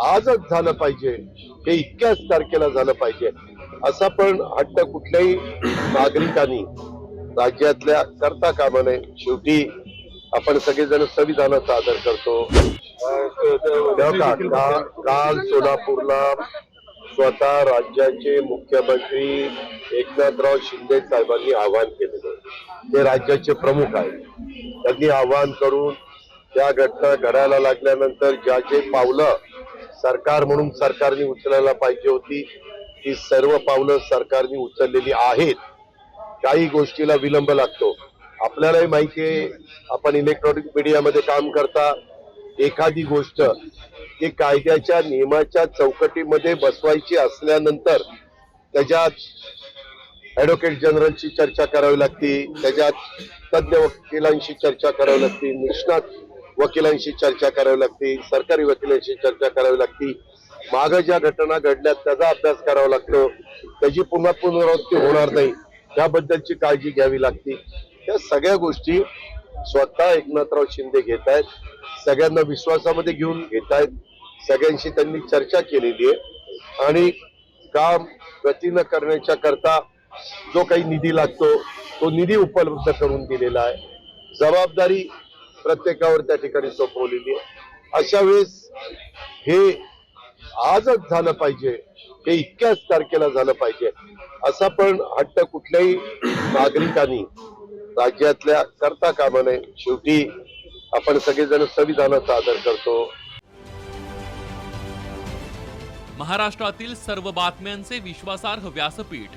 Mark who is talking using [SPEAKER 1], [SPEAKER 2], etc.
[SPEAKER 1] आजच झालं पाहिजे. हे इतक्याच तारखेला झालं पाहिजे. असा पण हट्ट कुठल्याही नागरिकांनी राज्यातल्या करता कामा नये शेवटी आपण सगळेजण संविधानाचा आदर करतो. काल सोलापूरला स्वतः राज्याचे मुख्यमंत्री एकनाथराव शिंदे साहेबांनी आवाहन केलेलं ते राज्याचे प्रमुख आहेत. त्यांनी आवाहन करून त्या घटना घडायला लागल्यानंतर ज्या जे पावलं सरकार म्हणून सरकारने उचलायला पाहिजे होती. ती सर्व पावलं सरकारने उचललेली आहेत. काही गोष्टीला विलंब लागतो. आपल्यालाही माहिती आहे आपण इलेक्ट्रॉनिक मीडियामध्ये काम करता. एखादी गोष्ट ही कायद्याच्या नियमाच्या चौकटीमध्ये बसवायची असल्यानंतर त्याच्यात ऍडव्होकेट जनरलची चर्चा करावी लागते. त्याच्यात तज्ज्ञ वकिलांशी चर्चा करावी लागते. निष्णात वकिलांशी चर्चा करावी लागते सरकारी वकिलांशी चर्चा करावी लागते. माग ज्या घटना घडल्यात त्याचा अभ्यास करावा लागतो. त्याची पुन्हा पुनरावृत्ती होणार नाही. त्याबद्दलची काळजी घ्यावी लागते. या सगळ्या गोष्टी स्वतः एकनाथराव शिंदे घेत आहेत. सगळ्यांना विश्वासामध्ये घेऊन घेत आहेत. सगळ्यांशी त्यांनी चर्चा केलेली आहे. आणि काम गतीनं करण्याच्या करता जो काही निधी लागतो तो निधी उपलब्ध करून दिलेला आहे. जबाबदारी प्रत्येकावर त्या ठिकाणी सोपवलेली आहे. अशा वेळेस हे आजच झालं पाहिजे. हे इतक्याच तारखेला झालं पाहिजे. असा पण हट्ट कुठल्याही नागरिकांनी राज्यातल्या करता कामा नये. शेवटी आपण सगळेजण संविधानाचा आदर करतो.
[SPEAKER 2] महाराष्ट्रातील सर्व बातम्यांचे विश्वासार्ह व्यासपीठ.